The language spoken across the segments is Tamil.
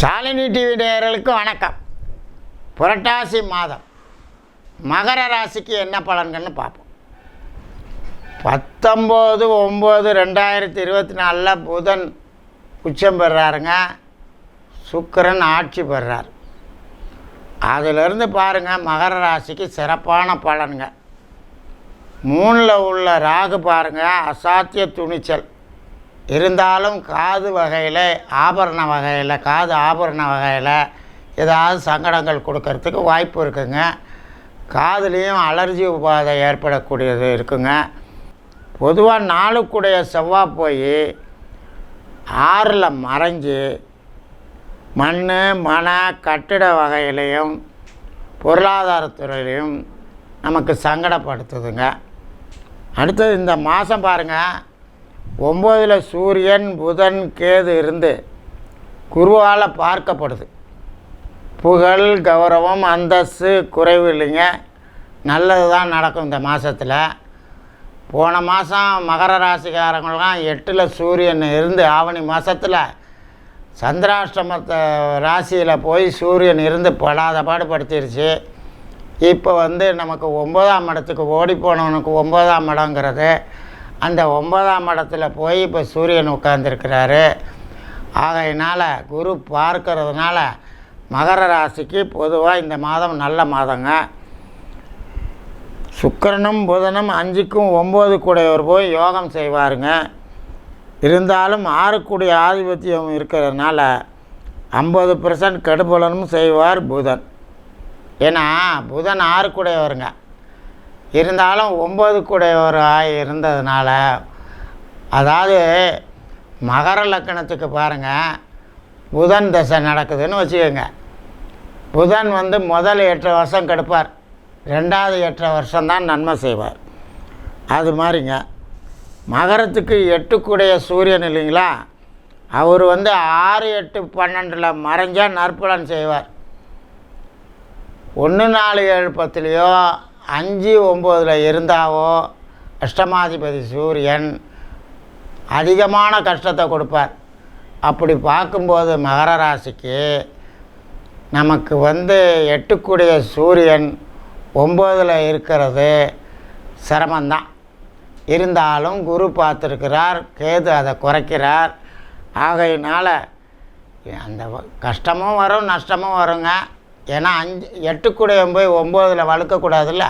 ஷாலினி டிவி நேயர்களுக்கு வணக்கம். புரட்டாசி மாதம். மகர ராசிக்கு என்ன பலன்கள்னு பார்ப்போம். பத்தொம்போது ஒம்பது ரெண்டாயிரத்தி இருபத்தி நாலில் புதன் உச்சம் பெறாருங்க. சுக்கரன் ஆட்சி பெறார். அதிலிருந்து பாருங்கள் மகர ராசிக்கு சிறப்பான பலனுங்க மூணில் உள்ள ராகு பாருங்கள் அசாத்திய துணிச்சல். இருந்தாலும் காது வகையில் ஆபரண வகையில் காது ஆபரண வகையில் ஏதாவது சங்கடங்கள் கொடுக்கறதுக்கு வாய்ப்பு இருக்குங்க. காதுலேயும் அலர்ஜி உபாதை ஏற்படக்கூடியது இருக்குங்க. பொதுவாக நாளுக்குடைய செவ்வாய் போய் ஆறில் மறைஞ்சு மண் மன கட்டிட வகையிலையும் பொருளாதாரத்துறையிலையும் நமக்கு சங்கடப்படுத்துதுங்க. அடுத்தது இந்த மாதம் பாருங்கள் ஒம்போதில் சூரியன் புதன் கேது இருந்து குருவால் பார்க்கப்படுது. புகழ் கௌரவம் அந்தஸ்து குறைவு இல்லைங்க. நல்லது தான் நடக்கும் இந்த மாதத்தில் போன மாதம் மகர ராசிக்காரங்களாம் எட்டில் சூரியன் இருந்து ஆவணி மாதத்தில் சந்திராஷ்டமத்தை ராசியில் போய் சூரியன் இருந்து படாத பாடுபடுத்திருச்சு இப்போ வந்து நமக்கு ஒம்பதாம் இடத்துக்கு ஓடி போனவனுக்கு ஒம்பதாம் இடங்கிறது. அந்த ஒன்பதாம் இடத்துல போய் இப்போ சூரியன் உட்கார்ந்துருக்கிறாரு. ஆகையினால் குரு பார்க்கறதுனால மகர ராசிக்கு பொதுவாக இந்த மாதம் நல்ல மாதங்க. சுக்கரனும் புதனும் அஞ்சுக்கும் ஒம்பது கூடையவர் போய் யோகம் செய்வாருங்க. இருந்தாலும் ஆறுக்குடைய ஆதிபத்தியம் இருக்கிறதுனால ஐம்பது பர்சன்ட் கெடுபலனும் செய்வார் புதன். ஏன்னா புதன் ஆறுக்குடையவருங்க இருந்தாலும் ஒம்பது கூட ஒரு ஆய் இருந்ததுனால அதாவது மகர லக்கணத்துக்கு பாருங்கள் புதன் தசை நடக்குதுன்னு வச்சுக்கோங்க. புதன் வந்து முதல் எட்டு வருஷம் கெடுப்பார் ரெண்டாவது எட்டு வருஷம்தான் நன்மை செய்வார். அது மாதிரிங்க மகரத்துக்கு எட்டுக்குடைய சூரியன் இல்லைங்களா? அவர் வந்து ஆறு எட்டு பன்னெண்டில் மறைஞ்சால் நற்பலன் செய்வார். ஒன்று நாலு ஏழு பத்துலேயோ அஞ்சு ஒம்போதில் இருந்தாவோ அஷ்டமாதிபதி சூரியன் அதிகமான கஷ்டத்தை கொடுப்பார். அப்படி பார்க்கும்போது மகர ராசிக்கு நமக்கு வந்து எட்டுக்கூடிய சூரியன் ஒம்போதில் இருக்கிறது சிரமந்தான் இருந்தாலும் குரு பார்த்துருக்கிறார் கேது அதை குறைக்கிறார். ஆகையினால் அந்த கஷ்டமும் வரும் நஷ்டமும் வருங்க. ஏன்னா அஞ்சு எட்டுக்குடையவன் போய் ஒம்போதில் வளர்க்கக்கூடாதுல்ல?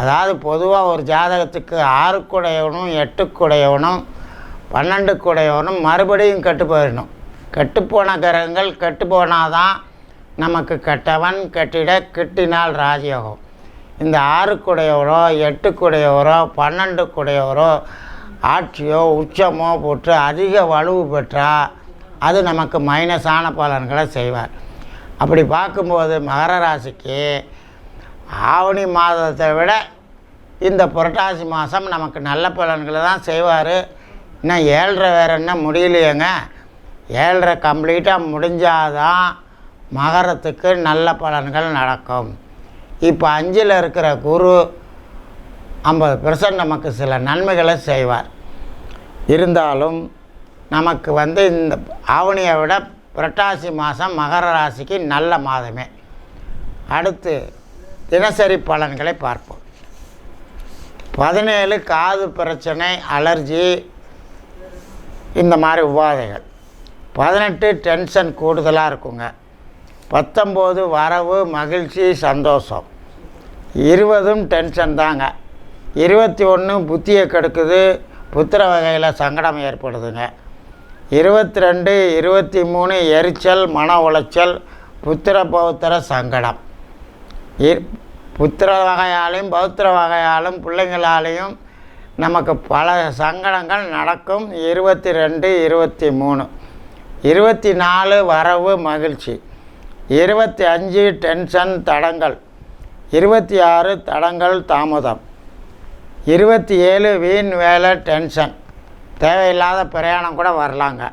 அதாவது பொதுவாக ஒரு ஜாதகத்துக்கு ஆறுக்குடையவனும் எட்டுக்குடையவனும் பன்னெண்டுக்குடையவனும் மறுபடியும் கெட்டு போயிடணும். கெட்டுப்போன கிரகங்கள் கெட்டு போனாதான் நமக்கு கெட்டவன் கெட்டிட கிட்டினால் ராஜயோகம். இந்த ஆறுக்குடையவரோ எட்டுக்குடையவரோ பன்னெண்டுக்குடையவரோ ஆட்சியோ உச்சமோ போட்டு அதிக வலுவு பெற்றால் அது நமக்கு மைனஸான பலன்களை செய்வார். அப்படி பார்க்கும்போது மகர ராசிக்கு ஆவணி மாதத்தை விட இந்த புரட்டாசி மாதம் நமக்கு நல்ல பலன்களை தான் செய்வார். இன்னும் ஏழரை வேறு என்ன முடியலையேங்க. ஏழரை கம்ப்ளீட்டாக முடிஞ்சாதான் மகரத்துக்கு நல்ல பலன்கள் நடக்கும். இப்போ அஞ்சில் இருக்கிற குரு ஐம்பது பெர்சன்ட் நமக்கு சில நன்மைகளை செய்வார். இருந்தாலும் நமக்கு வந்து இந்த ஆவணியை விட புரட்டாசி மாதம் மகர ராசிக்கு நல்ல மாதமே. அடுத்து தினசரி பலன்களை பார்ப்போம். பதினேழு காது பிரச்சனை அலர்ஜி இந்த மாதிரி உபாதைகள். பதினெட்டு டென்ஷன் கூடுதலாக இருக்குங்க. பத்தொம்போது வரவு மகிழ்ச்சி சந்தோஷம். இருபதும் டென்ஷன் தாங்க. இருபத்தி ஒன்று புத்தியை கெடுக்குது புத்திர வகையில் சங்கடம் ஏற்படுதுங்க. இருபத்தி ரெண்டு இருபத்தி மூணு எரிச்சல் மன உளைச்சல் புத்திர பௌத்திர சங்கடம். புத்திர வகையாலையும் பௌத்திர வகையாலும் பிள்ளைங்களாலையும் நமக்கு பல சங்கடங்கள் நடக்கும். இருபத்தி ரெண்டு இருபத்தி மூணு இருபத்தி நாலு வரவு மகிழ்ச்சி. இருபத்தி அஞ்சு டென்ஷன் தடங்கள். இருபத்தி ஆறு தடங்கள் தாமதம். இருபத்தி ஏழு வீண் வேலை டென்ஷன். தேவையில்லாத பிரயாணம் கூட வரலாங்க.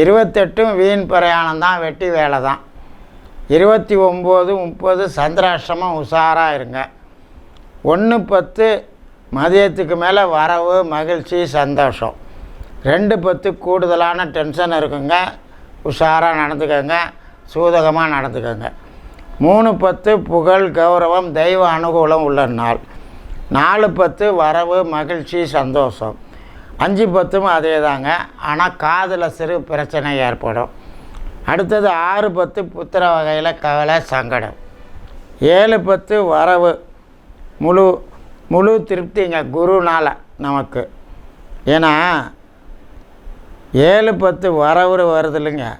இருபத்தெட்டும் வீண் பிரயாணம் தான் வெட்டி வேலை தான். இருபத்தி ஒம்பது முப்பது சந்திராஷ்டமம் உஷாராக இருங்க ஒன்று பத்து மதியத்துக்கு மேலே வரவு மகிழ்ச்சி சந்தோஷம். ரெண்டு பத்து கூடுதலான டென்ஷன் இருக்குங்க. உஷாராக நடந்துக்கோங்க. சூதகமாக நடந்துக்கோங்க. மூணு பத்து புகழ் கௌரவம் தெய்வ அனுகூலம் உள்ள நாள். நாலு பத்து வரவு மகிழ்ச்சி சந்தோஷம். அஞ்சு பத்தும் அதே தாங்க ஆனால் காதில் சிறு பிரச்சனை ஏற்படும். அடுத்தது ஆறு பத்து புத்திர வகையில் கவலை சங்கடம். ஏழு பத்து வரவு. முழு முழு திருப்திங்க குருனால் நமக்கு. ஏன்னா ஏழு பத்து வரவு வருது இல்லைங்க.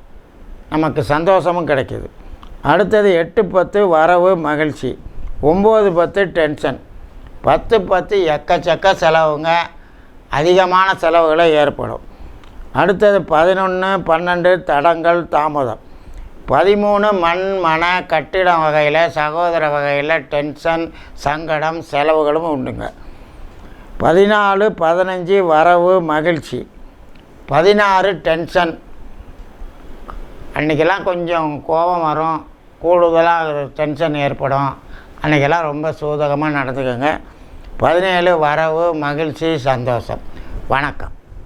நமக்கு சந்தோஷமும் கிடைக்கிது. அடுத்தது எட்டு பத்து வரவு மகிழ்ச்சி. ஒம்பது பத்து டென்ஷன். பத்து பத்து எக்கச்சக்க செலவுங்க. அதிகமான செலவுகளை ஏற்படும். அடுத்தது பதினொன்று பன்னெண்டு தடங்கள் தாமதம். பதிமூணு மண் மன கட்டிடம் வகையில் சகோதர வகையில் டென்ஷன் சங்கடம் செலவுகளும் உண்டுங்க. பதினாலு பதினஞ்சு வரவு மகிழ்ச்சி. பதினாறு டென்ஷன். அன்றைக்கெல்லாம் கொஞ்சம் கோபம் வரும். கூடுதலாக டென்ஷன் ஏற்படும். அன்றைக்கெல்லாம் ரொம்ப சூதகமாக நடந்துக்கோங்க. பதினேழு வரவு மகிழ்ச்சி சந்தோஷம். வணக்கம்.